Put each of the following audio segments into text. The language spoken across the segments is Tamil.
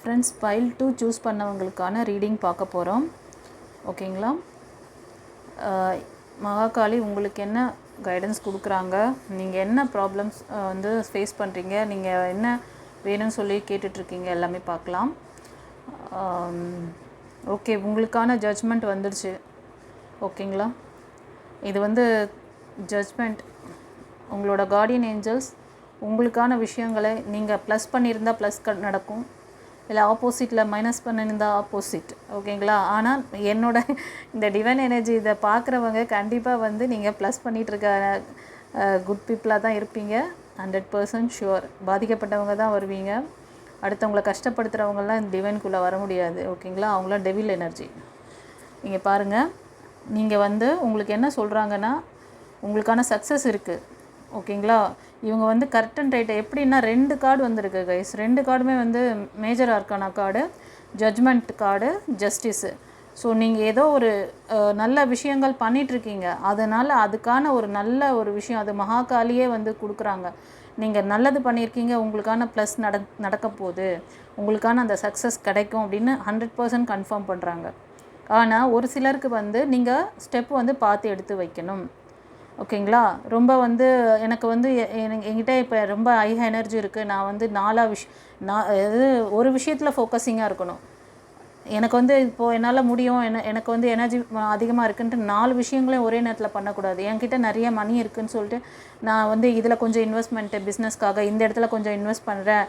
ஃப்ரெண்ட்ஸ் பைல் டூ சூஸ் பண்ணவங்களுக்கான ரீடிங் பார்க்க போகிறோம் ஓகேங்களா மகாகாளி உங்களுக்கு என்ன கைடன்ஸ் கொடுக்குறாங்க? நீங்கள் என்ன ப்ராப்ளம்ஸ் வந்து ஃபேஸ் பண்ணுறீங்க நீங்கள் என்ன வேணும்னு சொல்லி கேட்டுட்ருக்கீங்க? எல்லாமே பார்க்கலாம். ஓகே உங்களுக்கான ஜட்ஜ்மெண்ட் வந்துடுச்சு. ஓகேங்களா இது வந்து ஜட்ஜ்மெண்ட் உங்களோட கார்டியன் ஏஞ்சல்ஸ் உங்களுக்கான விஷயங்களை நீங்கள் ப்ளஸ் பண்ணியிருந்தால் ப்ளஸ் நடக்கும். இல்லை ஆப்போசிட்டில் மைனஸ் பண்ணிருந்தால் ஆப்போசிட் ஓகேங்களா? ஆனால் என்னோட இந்த டிவைன் எனர்ஜி இதை பார்க்குறவங்க கண்டிப்பாக வந்து நீங்கள் ப்ளஸ் பண்ணிகிட்ருக்க குட் பீப்புளாக தான் இருப்பீங்க. ஹண்ட்ரட் பர்சன்ட் ஷுவர் பாதிக்கப்பட்டவங்க தான் வருவீங்க. அடுத்தவங்களை கஷ்டப்படுத்துகிறவங்களாம் இந்த டிவைன்குள்ளே வர முடியாது ஓகேங்களா? அவங்களாம் டெவில் எனர்ஜி நீங்கள் பாருங்கள் நீங்கள் வந்து உங்களுக்கு என்ன சொல்கிறாங்கன்னா உங்களுக்கான சக்ஸஸ் இருக்குது ஓகேங்களா? இவங்க வந்து கரெக்ட் அண்ட் ரைட்டை. எப்படின்னா ரெண்டு கார்டு வந்திருக்கு கைஸ் ரெண்டு கார்டுமே வந்து major arcana card. Judgment card justice so நீங்கள் ஏதோ ஒரு நல்ல விஷயங்கள் பண்ணிகிட்ருக்கீங்க அதனால் அதுக்கான ஒரு நல்ல ஒரு விஷயம் அது மகாகாலியே வந்து கொடுக்குறாங்க. நீங்கள் நல்லது பண்ணியிருக்கீங்க உங்களுக்கான ப்ளஸ் நட நடக்க போகுது. உங்களுக்கான அந்த சக்ஸஸ் கிடைக்கும் அப்படின்னு ஹண்ட்ரட் பர்சன்ட் கன்ஃபார்ம் பண்ணுறாங்க ஆனால் ஒரு சிலருக்கு வந்து நீங்கள் ஸ்டெப் வந்து பார்த்து எடுத்து வைக்கணும். ஓகேங்களா? ரொம்ப வந்து எனக்கு வந்து எ- என்கிட்ட இப்போ ரொம்ப ஹை எனர்ஜி இருக்குது நான் வந்து நாலா விஷ் நான் இது ஒரு விஷயத்தில் ஃபோக்கஸிங்காக இருக்கணும். எனக்கு வந்து இப்போது என்னால் முடியும். என எனக்கு வந்து எனர்ஜி அதிகமாக இருக்குன்ட்டு நாலு விஷயங்களையும் ஒரே நேரத்தில் பண்ணக்கூடாது. என்கிட்ட நிறைய மணி இருக்குதுன்னு சொல்லிட்டு நான் வந்து இதில் கொஞ்சம் இன்வெஸ்ட்மெண்ட்டு பிஸ்னஸ்க்காக இந்த இடத்துல கொஞ்சம் இன்வெஸ்ட் பண்ணுறேன்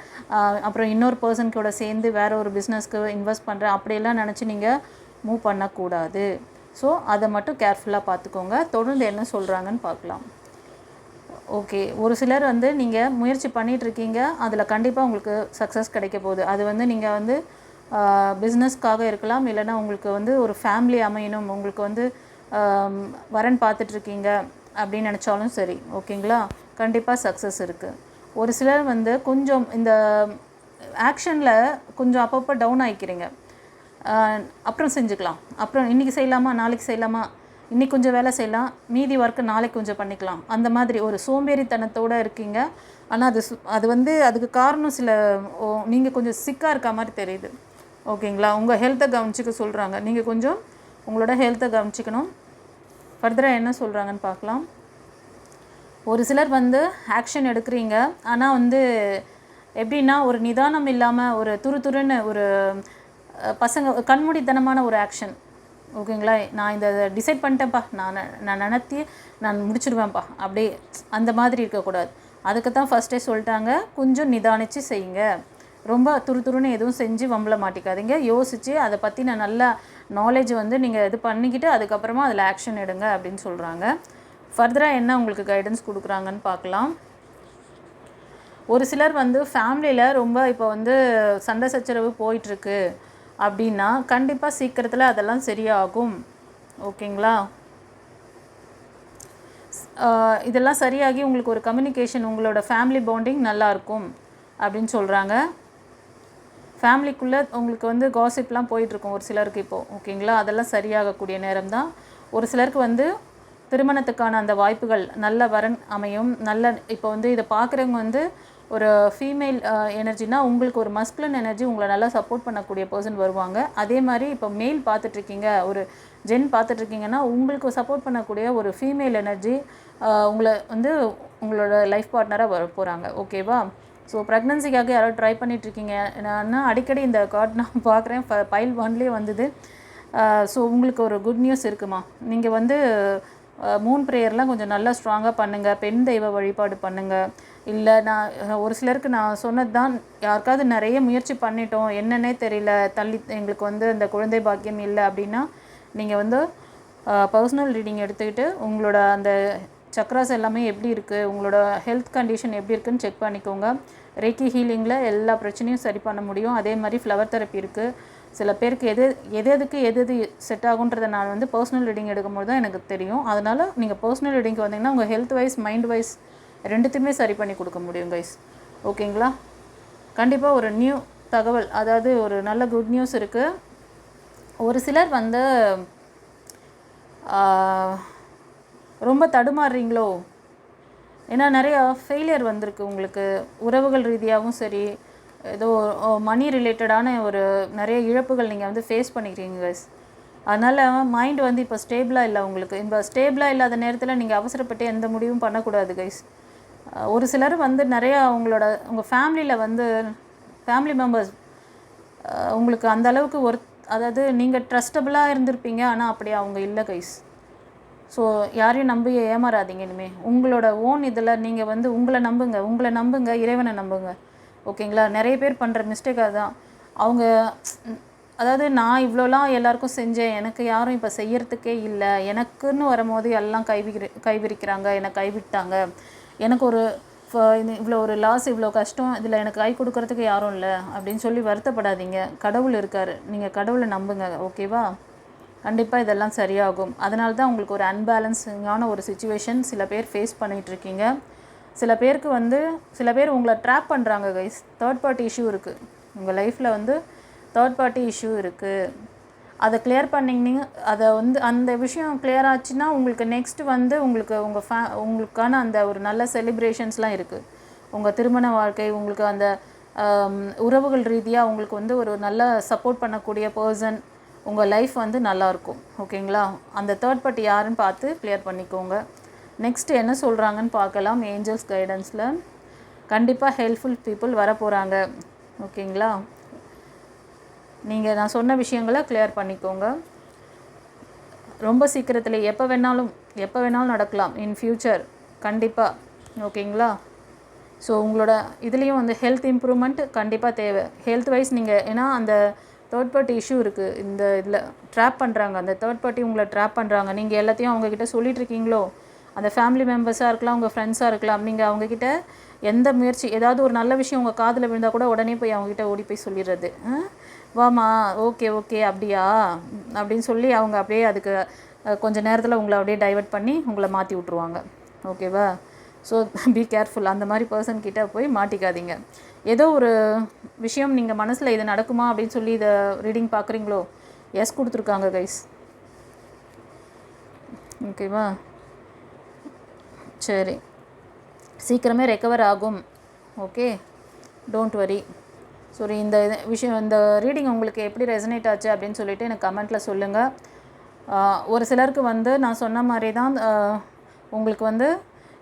அப்புறம் இன்னொரு பர்சன் கூட சேர்ந்து வேறு ஒரு பிஸ்னஸ்க்கு இன்வெஸ்ட் பண்ணுறேன் அப்படியெல்லாம் நினச்சி நீங்கள் மூவ் பண்ணக்கூடாது. ஸோ அதை மட்டும் கேர்ஃபுல்லாக பார்த்துக்கோங்க. தொடர்ந்து என்ன சொல்கிறாங்கன்னு பார்க்கலாம். ஓகே ஒரு சிலர் வந்து நீங்கள் முயற்சி பண்ணிகிட்ருக்கீங்க இருக்கீங்க. அதில் கண்டிப்பாக உங்களுக்கு சக்ஸஸ் கிடைக்க போகுது. அது வந்து நீங்கள் வந்து பிஸ்னஸ்க்காக இருக்கலாம். இல்லைன்னா உங்களுக்கு வந்து ஒரு ஃபேமிலி அமையணும். உங்களுக்கு வந்து வரன் பார்த்துட்ருக்கீங்க அப்படின்னு நினச்சாலும் சரி. ஓகேங்களா கண்டிப்பாக சக்ஸஸ் இருக்குது ஒரு சிலர் வந்து கொஞ்சம் இந்த ஆக்ஷனில் கொஞ்சம் அப்பப்போ டவுன் ஆகிக்கிறீங்க அப்புறம் செஞ்சுக்கலாம். அப்புறம் இன்றைக்கி செய்யலாமா நாளைக்கு செய்யலாமா? இன்றைக்கி கொஞ்சம் வேலை செய்யலாம். மீதி ஒர்க்கு நாளைக்கு கொஞ்சம் பண்ணிக்கலாம். அந்த மாதிரி ஒரு சோம்பேறித்தனத்தோடு இருக்கீங்க. ஆனால் அது அது வந்து அதுக்கு காரணம் சில நீங்கள் கொஞ்சம் சிக்காக இருக்க மாதிரி தெரியுது. ஓகேங்களா? உங்கள் ஹெல்த்தை கவனிச்சிக்க சொல்கிறாங்க நீங்கள் கொஞ்சம் உங்களோட ஹெல்த்தை கவனிச்சிக்கணும். ஃபர்தராக என்ன சொல்கிறாங்கன்னு பார்க்கலாம். ஒரு சிலர் வந்து ஆக்ஷன் எடுக்கிறீங்க. ஆனால் வந்து எப்படின்னா ஒரு நிதானம் இல்லாமல் ஒரு துருதுருன்னு ஒரு பசங்க கண்மூடித்தனமான ஒரு ஆக்ஷன் ஓகேங்களா? நான் இந்த டிசைட் பண்ணிட்டேன்ப்பா. நான் ந- நான் நினத்தி நான் முடிச்சிடுவேன்ப்பா அப்படியே அந்த மாதிரி இருக்கக்கூடாது. அதுக்கு தான் ஃபஸ்ட்டே சொல்லிட்டாங்க கொஞ்சம் நிதானித்து செய்யுங்க. ரொம்ப துருதுருன்னு எதுவும் செஞ்சு வம்பல மாட்டிக்காதீங்க. யோசித்து அதை பற்றி நான் நல்ல நாலேஜ் வந்து நீங்கள் இது பண்ணிக்கிட்டு அதுக்கப்புறமா அதில் ஆக்ஷன் எடுங்க அப்படின்னு சொல்கிறாங்க ஃபர்தராக என்ன உங்களுக்கு கைடன்ஸ் கொடுக்குறாங்கன்னு பார்க்கலாம். ஒரு சிலர் வந்து ஃபேமிலியில் ரொம்ப இப்போ வந்து சண்டை சச்சரவு போயிட்டுருக்கு அப்படின்னா கண்டிப்பாக சீக்கிரத்தில் அதெல்லாம் சரியாகும். ஓகேங்களா? இதெல்லாம் சரியாகி உங்களுக்கு ஒரு கம்யூனிகேஷன் உங்களோட ஃபேமிலி பாண்டிங் நல்லாயிருக்கும் அப்படின்னு சொல்கிறாங்க ஃபேமிலிக்குள்ளே உங்களுக்கு வந்து காசிப்லாம் போயிட்டுருக்கும் ஒரு சிலருக்கு இப்போது ஓகேங்களா? அதெல்லாம் சரியாகக்கூடிய நேரம் தான் ஒரு சிலருக்கு வந்து திருமணத்துக்கான அந்த வாய்ப்புகள் நல்ல வரன் அமையும் நல்ல இப்போ வந்து இதை பார்க்குறவங்க வந்து ஒரு ஃபீமேல் எனர்ஜினா uh, உங்களுக்கு ஒரு மஸ்குலன் எனர்ஜி உங்களை நல்லா சப்போர்ட் பண்ணக்கூடிய பர்சன் வருவாங்க. அதே மாதிரி இப்போ மேல் பார்த்துட்ருக்கீங்க ஒரு ஜென் பார்த்துட்ருக்கீங்கன்னா உங்களுக்கு சப்போர்ட் பண்ணக்கூடிய ஒரு ஃபீமேல் எனர்ஜி uh, உங்களை வந்து உங்களோட லைஃப் பார்ட்னராக வர போகிறாங்க ஓகேவா ஸோ ப்ரெக்னன்சிக்காக யாரோ ட்ரை பண்ணிகிட்ருக்கீங்க நான் அடிக்கடி இந்த கார்ட் நான் பார்க்குறேன் பைல் ஒன்லேயே வந்தது. Uh, ஸோ உங்களுக்கு ஒரு குட் நியூஸ் இருக்குமா? நீங்கள் வந்து மூன் ப்ரேயர்லாம் கொஞ்சம் நல்லா ஸ்ட்ராங்காக பண்ணுங்கள் பெண் தெய்வ வழிபாடு பண்ணுங்கள் இல்லை நான் ஒரு சிலருக்கு நான் சொன்னது தான் யாருக்காவது நிறைய முயற்சி பண்ணிட்டோம் என்னன்னே தெரியல தள்ளி எங்களுக்கு வந்து அந்த குழந்தை பாக்கியம் இல்லை அப்படின்னா நீங்கள் வந்து பர்சனல் ரீடிங் எடுத்துக்கிட்டு உங்களோட அந்த சக்ராஸ் எல்லாமே எப்படி இருக்குது உங்களோட ஹெல்த் கண்டிஷன் எப்படி இருக்குதுன்னு செக் பண்ணிக்கோங்க. ரேக்கி ஹீலிங்கில் எல்லா பிரச்சனையும் சரி பண்ண முடியும். அதே மாதிரி ஃப்ளவர் தெரப்பி இருக்குது சில பேருக்கு எது எது எதுக்கு எது எது செட் ஆகுன்றதை நான் வந்து பர்சனல் ரீடிங் எடுக்கும்போது தான் எனக்கு தெரியும். அதனால் நீங்கள் பர்சனல் ரீடிங்க்கு வந்தீங்கன்னா உங்கள் ஹெல்த் வைஸ் மைண்ட் வைஸ் ரெண்டுத்தையுமே சரி பண்ணி கொடுக்க முடியும் கைஸ் ஓகேங்களா கண்டிப்பாக ஒரு நியூ தகவல் அதாவது ஒரு நல்ல குட் நியூஸ் இருக்குது ஒரு சிலர் வந்து ரொம்ப தடுமாறுறீங்களோ? ஏன்னா நிறையா ஃபெயிலியர் வந்திருக்கு உங்களுக்கு. உறவுகள் ரீதியாகவும் சரி ஏதோ மணி ரிலேட்டடான ஒரு நிறைய இழப்புகள் நீங்கள் வந்து ஃபேஸ் பண்ணிக்கிறீங்க கைஸ் அதனால் மைண்ட் வந்து இப்போ ஸ்டேபிளாக இல்லை உங்களுக்கு. இப்போ ஸ்டேபிளாக இல்லாத நேரத்தில் நீங்கள் அவசரப்பட்டு எந்த முடிவும் பண்ணக்கூடாது கைஸ் ஒரு சிலர் வந்து நிறையா உங்களோட உங்கள் ஃபேமிலியில் வந்து ஃபேமிலி மெம்பர்ஸ் உங்களுக்கு அந்த அளவுக்கு ஒரு அதாவது நீங்கள் ட்ரஸ்டபுளாக இருந்திருப்பீங்க ஆனால் அப்படி அவங்க இல்லை கைஸ் ஸோ யாரையும் நம்பி ஏமாறாதீங்க இனிமேல் உங்களோட ஓன் இதில் நீங்கள் வந்து உங்களை நம்புங்க. உங்களை நம்புங்க இறைவனை நம்புங்க. ஓகேங்களா? நிறைய பேர் பண்ணுற மிஸ்டேக் அதுதான். அவங்க அதாவது நான் இவ்வளோலாம் எல்லாருக்கும் செஞ்சேன். எனக்கு யாரும் இப்போ செய்யறதுக்கே இல்லை. எனக்குன்னு வரும்போது எல்லாம் கைவிரி கைவிரிக்கிறாங்க. என்னை கைவிட்டாங்க. எனக்கு ஒரு இது இவ்வளோ ஒரு லாஸ் இவ்வளோ கஷ்டம் இதில் எனக்கு கை கொடுக்கறதுக்கு யாரும் இல்லை. அப்படின்னு சொல்லி வருத்தப்படாதீங்க. கடவுள் இருக்கார். நீங்கள் கடவுளை நம்புங்க. ஓகேவா? கண்டிப்பாக இதெல்லாம் சரியாகும். அதனால தான் உங்களுக்கு ஒரு அன்பேலன்ஸிங்கான ஒரு சுச்சுவேஷன் சில பேர் ஃபேஸ் பண்ணிகிட்டு இருக்கீங்க. சில பேருக்கு வந்து சில பேர் உங்களை ட்ராப் பண்ணுறாங்க கைஸ் தேர்ட் பார்ட்டி இஷ்யூ இருக்குது உங்கள் லைஃப்பில் வந்து தேர்ட் பார்ட்டி இஷ்யூ இருக்குது அதை கிளியர் பண்ணிங்க அதை வந்து அந்த விஷயம் கிளியர் ஆச்சுன்னா உங்களுக்கு நெக்ஸ்ட் வந்து உங்களுக்கு உங்கள் ஃபே உங்களுக்கான அந்த ஒரு நல்ல செலிப்ரேஷன்ஸ்லாம் இருக்குது உங்கள் திருமண வாழ்க்கை உங்களுக்கு அந்த உறவுகள் ரீதியாக உங்களுக்கு வந்து ஒரு நல்ல சப்போர்ட் பண்ணக்கூடிய பர்சன் உங்கள் லைஃப் வந்து நல்லாயிருக்கும் ஓகேங்களா அந்த தேர்ட் பார்ட்டி யாருன்னு பார்த்து கிளியர் பண்ணிக்கோங்க. நெக்ஸ்ட் என்ன சொல்கிறாங்கன்னு பார்க்கலாம் ஏஞ்சல்ஸ் கைடன்ஸில் கண்டிப்பாக ஹெல்ப்ஃபுல் பீப்புள் வர போகிறாங்க ஓகேங்களா நீங்கள் நான் சொன்ன விஷயங்களை கிளியர் பண்ணிக்கோங்க. ரொம்ப சீக்கிரத்தில் எப்போ வேணாலும் எப்போ வேணாலும் நடக்கலாம். இன் ஃப்யூச்சர் கண்டிப்பாக ஓகேங்களா ஸோ உங்களோட இதுலேயும் வந்து ஹெல்த் இம்ப்ரூவ்மெண்ட் கண்டிப்பாக தேவை. ஹெல்த் வைஸ் நீங்கள் ஏன்னா அந்த தேர்ட் பார்ட்டி இஷ்யூ இருக்குது இந்த இதில் ட்ராப் பண்ணுறாங்க அந்த தேர்ட் பார்ட்டி உங்களை ட்ராப் பண்ணுறாங்க நீங்கள் எல்லாத்தையும் அவங்கக்கிட்ட சொல்லிகிட்ருக்கீங்களோ அந்த ஃபேமிலி மெம்பர்ஸாக இருக்கலாம் உங்கள் ஃப்ரெண்ட்ஸாக இருக்கலாம் நீங்கள் அவங்கக்கிட்ட எந்த முயற்சி ஏதாவது ஒரு நல்ல விஷயம் உங்கள் காதில் விழுந்தால் கூட உடனே போய் அவங்ககிட்ட ஓடி போய் சொல்லிடுறது. ஆ? வாமா ஓகே ஓகே அப்படியா? அப்படின்னு சொல்லி அவங்க அப்படியே அதுக்கு கொஞ்சம் நேரத்தில் உங்களை அப்படியே டைவர்ட் பண்ணி உங்களை மாற்றி விட்ருவாங்க ஓகேவா ஸோ பி கேர்ஃபுல் அந்த மாதிரி பர்சன் கிட்டே போய் மாட்டிக்காதீங்க. ஏதோ ஒரு விஷயம் நீங்கள் மனசில் இது நடக்குமா அப்படின்னு சொல்லி இதை ரீடிங் பார்க்குறீங்களோ எஸ் கொடுத்துருக்காங்க கைஸ் ஓகேவா சரி. சீக்கிரமே ரெக்கவர் ஆகும். ஓகே டோன்ட் வரி சரி இந்த இது விஷயம் இந்த ரீடிங் உங்களுக்கு எப்படி ரெசனேட் ஆச்சு அப்படின்னு சொல்லிட்டு எனக்கு கமெண்ட்டில் சொல்லுங்கள் ஒரு சிலருக்கு வந்து நான் சொன்ன மாதிரி தான் உங்களுக்கு வந்து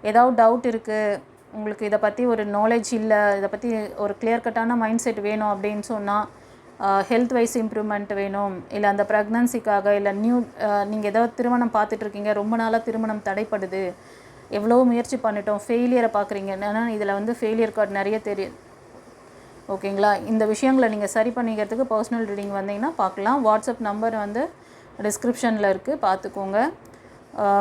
ஏதாவது டவுட் இருக்குது உங்களுக்கு இதை பற்றி ஒரு நாலேஜ் இல்லை இதை பற்றி ஒரு கிளியர் கட்டான மைண்ட் செட் வேணும் அப்படின்னு சொன்னால் ஹெல்த் வைஸ் இம்ப்ரூவ்மெண்ட் வேணும். இல்லை அந்த ப்ரெக்னன்சிக்காக இல்லை நியூ நீங்கள் ஏதாவது திருமணம் பார்த்துட்ருக்கீங்க ரொம்ப நாளாக திருமணம் தடைப்படுது. எவ்வளோ முயற்சி பண்ணிட்டோம். ஃபெயிலியரை பார்க்குறீங்க. ஏன்னா இதில் வந்து ஃபெயிலியர் கார்டு நிறைய தெரியும் ஓகேங்களா? இந்த விஷயங்களை நீங்கள் சரி பண்ணிக்கிறதுக்கு பர்சனல் ரீடிங் வந்தீங்கன்னா பார்க்கலாம். வாட்ஸ்அப் நம்பர் வந்து டிஸ்கிரிப்ஷனில் இருக்குது பார்த்துக்கோங்க.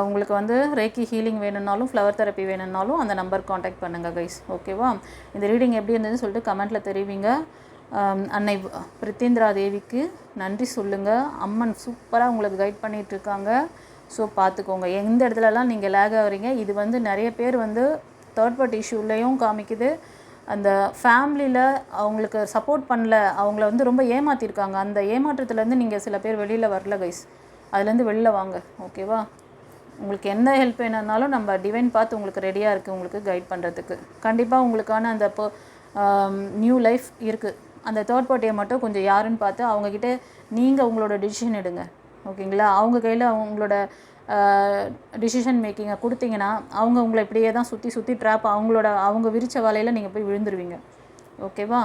உங்களுக்கு வந்து ரேக்கி ஹீலிங் வேணும்னாலும் ஃப்ளவர் தெரப்பி வேணும்னாலும் அந்த நம்பர் காண்டாக்ட் பண்ணுங்கள் கைஸ் ஓகேவா? இந்த ரீடிங் எப்படி இருந்ததுன்னு சொல்லிட்டு கமெண்ட்டில் தெரிவிங்க. அன்னை பிரித்தேந்திரா தேவிக்கு நன்றி சொல்லுங்கள் அம்மன் சூப்பராக உங்களுக்கு கைட் பண்ணிகிட்ருக்காங்க இருக்காங்க. ஸோ பார்த்துக்கோங்க எந்த இடத்துலலாம் நீங்கள் லேக் ஆகுறீங்க இது வந்து நிறைய பேர் வந்து தேர்ட் பார்ட்டி இஷ்யூலேயும் காமிக்குது. அந்த ஃபேமிலியில் அவங்களுக்கு சப்போர்ட் பண்ணல அவங்கள வந்து ரொம்ப ஏமாற்றிருக்காங்க அந்த ஏமாற்றத்துலேருந்து நீங்கள் சில பேர் வெளியில் வரல கைஸ் அதுலேருந்து வெளியில் வாங்க ஓகேவா உங்களுக்கு எந்த ஹெல்ப் வேணும்னாலும் நம்ம டிவைன் பார்த்து உங்களுக்கு ரெடியாக இருக்குது உங்களுக்கு கைட் பண்ணுறதுக்கு கண்டிப்பாக உங்களுக்கான அந்த இப்போ நியூ um, லைஃப் இருக்குது அந்த தேர்ட் பார்ட்டியை மட்டும் கொஞ்சம் யாருன்னு பார்த்து அவங்கக்கிட்ட நீங்கள் உங்களோட டிசிஷன் எடுங்க. ஓகேங்களா? அவங்க கையில் அவங்களோட டிசிஷன் மேக்கிங்கை கொடுத்தீங்கன்னா அவங்க உங்களை இப்படியே தான் சுற்றி சுற்றி ட்ராப் அவங்களோட அவங்க விரித்த வலையில் நீங்கள் போய் விழுந்துருவீங்க. ஓகேவா?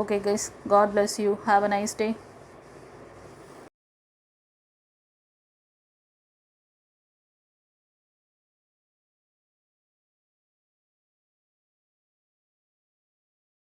Okay guys god bless you have a nice day